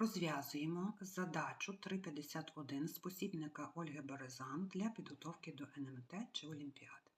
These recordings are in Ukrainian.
Розв'язуємо задачу 351 спосібника Ольги Березан для підготовки до НМТ чи Олімпіади.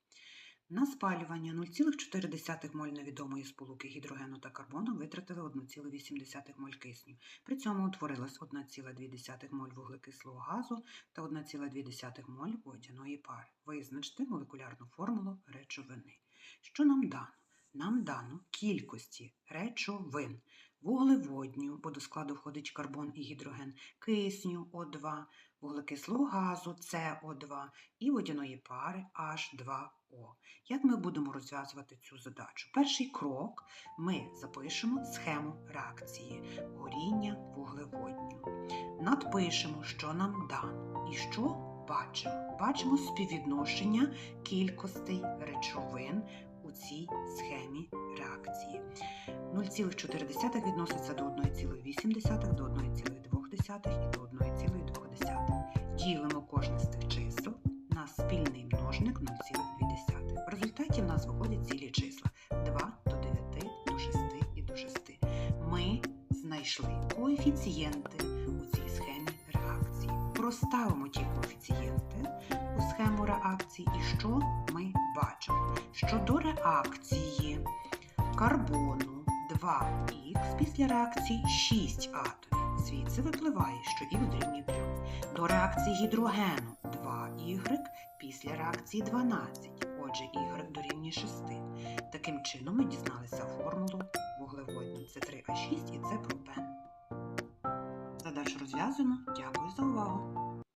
На спалювання 0,4 моль невідомої сполуки гідрогену та карбону витратили 1,8 моль кисню. При цьому утворилось 1,2 моль вуглекислого газу та 1,2 моль водяної пари. Визначте молекулярну формулу речовини. Що нам дано? Нам дано кількості речовин вуглеводню, бо до складу входить карбон і гідроген, кисню О2, вуглекислого газу СО2 і водяної пари H2O. Як ми будемо розв'язувати цю задачу? Перший крок ми запишемо схему реакції горіння вуглеводню. Надпишемо, що нам дано і що бачимо. Бачимо співвідношення кількостей речовин у цій схемі реакції. 0,4 відноситься до 1,8, до 1,2 і до 1,2. Ділимо кожне з цих чисел на спільний множник 0,2. В результаті в нас виходять цілі числа 2 до 9, до 6 і до 6. Ми знайшли коефіцієнти у цій схемі реакції. Проставимо ті коефіцієнти у схему реакції і що ми бачимо? Що до реакції карбону 2х після реакції 6 атомів. Звідси випливає, що і дорівнює 3. До реакції гідрогену 2y після реакції 12. Отже, y дорівнює 6. Таким чином ми дізналися формулу вуглеводню. Це 3А6 і це пропен. Задачу розв'язано. Дякую за увагу.